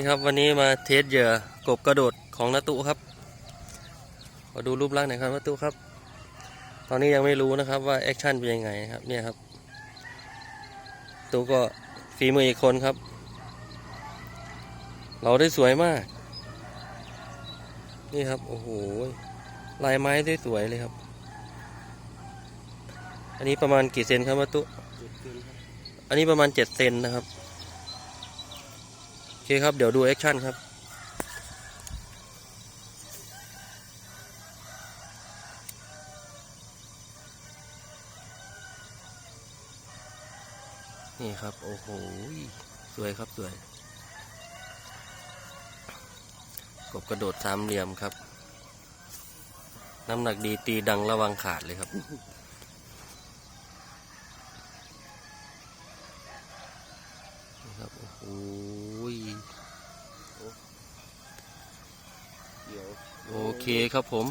นี่ครับวันนี้มาเทสเหยื่อกบกระโดดของนาตุครับมาดูรูปร่างหน่อยครับนาตุครับ ตอนนี้ยังไม่รู้นะครับว่าแอคชั่นเป็นยังไงครับเนี่ยครับตูก็ฝีมืออีกคนครับ เราได้สวยมาก นี่ครับโอ้โหลายไม้ได้สวยเลยครับ อันนี้ประมาณกี่เซนครับมาตุอันนี้ประมาณเจ็ดเซนนะครับ คครับ เดี๋ยวดูแอคชั่นครับนี่ครับ โอ้โห สวยครับ สวย กบกระโดดสามเหลี่ยมครับ น้ำหนักดีตีดังระวังขาดเลยครับ ครับ โอ้โห เดี๋ยว โอเคครับผม